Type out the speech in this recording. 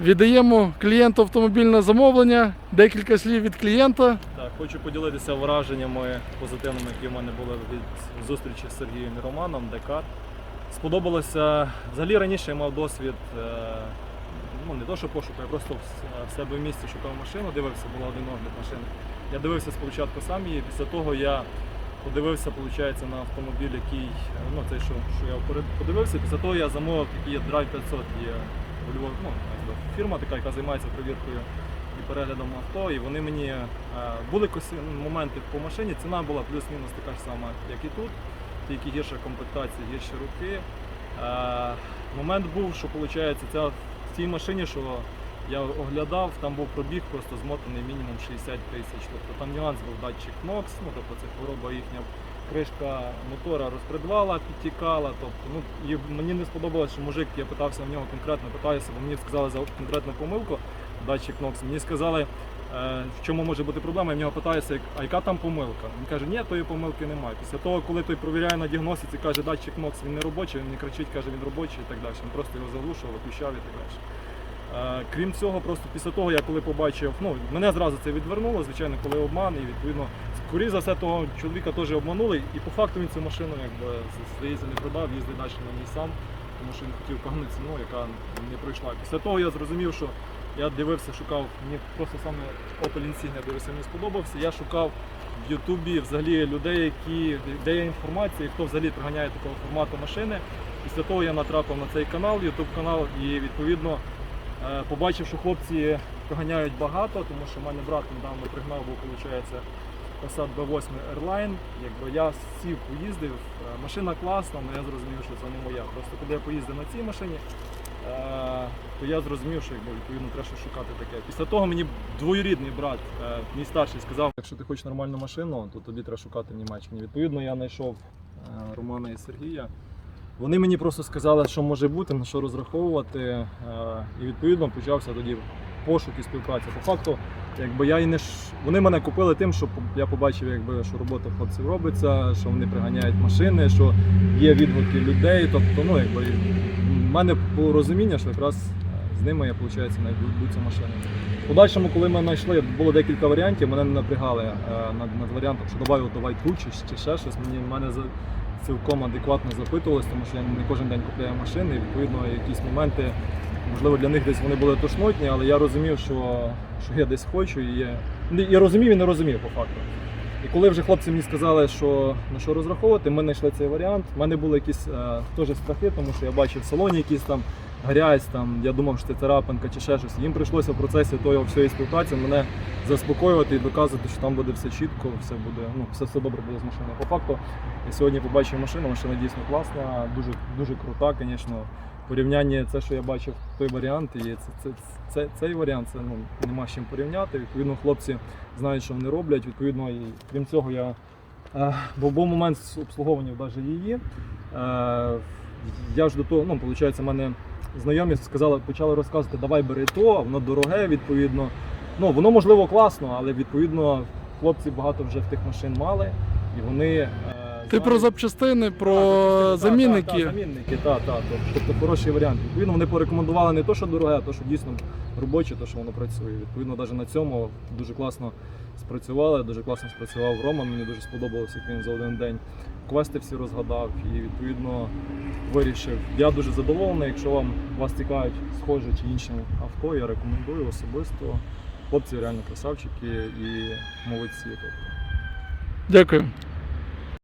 Віддаємо клієнту автомобільне замовлення, декілька слів від клієнта. Так, хочу поділитися враженнями позитивними, які в мене були від зустрічі з Сергієм і Романом, Декар. Сподобалося. Взагалі раніше я мав досвід, е, ну не то, що пошуку, я просто в себе в місті шукав машину, дивився, була один огляд машини. Я дивився спочатку сам її, після того я подивився, виходить, на автомобіль, який, ну цей, що, що я подивився, після того я замовив такий Drive 500, є ну, фірма така, яка займається перевіркою і переглядом авто, і вони мені е, були моменти по машині, ціна була плюс-мінус така ж сама, як і тут, тільки гірша комплектація, гірші руки. Е, момент був, що виходить, ця, в цій машині, що я оглядав, там був пробіг просто змотаний мінімум 60 тисяч. Тобто там нюанс був датчик NOx, ну тобто це хвороба їхня. Кришка мотора розпредвала, підтікала. Тобто, ну, і мені не сподобалося, що мужик, я питався в нього конкретно, питаюся, бо мені сказали за конкретну помилку, датчик NOx. Мені сказали, е, в чому може бути проблема, я в нього питаюся, а яка там помилка? Він каже, ні, тої помилки немає. Після того, коли той провіряє на діагностиці, каже, датчик NOx він не робочий, він не кричить, каже, він робочий і так далі. Він просто його заглушував, виключав і так далі. Е, Крім цього, просто після того, я коли побачив, ну мене зразу це відвернуло, звичайно, коли обман, і відповідно, скоріше за все, того чоловіка теж обманули, і по факту він цю машину якби здається не продав, їздив далі на ній сам, тому що він хотів певну ціну, яка не пройшла. Після того я зрозумів, що я дивився, шукав, мені просто саме Opel Insignia дивився, мені сподобався. Я шукав в Ютубі взагалі людей, які де є інформація, хто взагалі приганяє такого формату машини. Після того я натрапив на цей канал, Ютуб канал, і відповідно. Е, Побачив, що хлопці проганяють багато, тому що в мене брат недавно пригнав, був, виходить, Passat B8 Airline. Якби я сів, поїздив, е, машина класна, але я зрозумів, що це не моя. Просто коли я поїздив на цій машині, е, то я зрозумів, що якби, відповідно треба шукати таке. Після того мені двоюрідний брат, е, мій старший, сказав, якщо ти хочеш нормальну машину, то тобі треба шукати в Німеччині. Відповідно, я знайшов Романа і Сергія. Вони мені просто сказали, що може бути, на що розраховувати. І відповідно почався тоді пошук і співпраця. По факту, якби я і не ш... вони мене купили тим, що я побачив, якби, що робота хлопців робиться, що вони приганяють машини, що є відгуки людей. Тобто, ну якби в мене було розуміння, що якраз е, з ними я виходить, знайду цю машину. В подальшому, коли ми знайшли, було декілька варіантів, мене не напрягали е, над, над варіантом, що давай давай ту чи, чи ще щось. Мені мене за цілком адекватно запитувалось, тому що я не кожен день купляю машини. І, відповідно, якісь моменти, можливо, для них десь вони були тошнотні, але я розумів, що, що я десь хочу і є. Я розумів і не розумів по факту. І коли вже хлопці мені сказали, що на що розраховувати, ми знайшли цей варіант. У мене були якісь е, теж страхи, тому що я бачив в салоні якісь там грязь, там, я думав, що це царапинка чи ще щось. Їм прийшлося в процесі тої всієї співпраці мене заспокоювати і доказувати, що там буде все чітко, все буде, ну, все, все добре буде з машиною. По факту, я сьогодні побачив машину, машина дійсно класна, дуже, дуже крута, звісно. Порівнянні це, що я бачив, той варіант, і це, це, це, цей варіант, це ну, нема з чим порівняти. Відповідно, хлопці знають, що вони роблять. Відповідно, і крім цього, я е, бо був момент з обслуговуванням навіть її. Е, я ж до того, ну, виходить, мене знайомі сказали, почали розказувати, давай бери то, воно дороге, відповідно. Ну, воно можливо класно, але відповідно хлопці багато вже в тих машин мали, і вони. Ти про запчастини, про замінники. Так, замінники, так, так. Тобто хороший варіант. Відповідно, вони порекомендували не то, що дороге, а то, що дійсно робоче, то, що воно працює. Відповідно, навіть на цьому дуже класно спрацювали, дуже класно спрацював Рома. Мені дуже сподобалося, як він за один день квести всі розгадав і відповідно вирішив. Я дуже задоволений. Якщо вам вас цікавить схоже чи інші авто, я рекомендую особисто. Хлопці реально красавчики і молодці. Тобто. Дякую.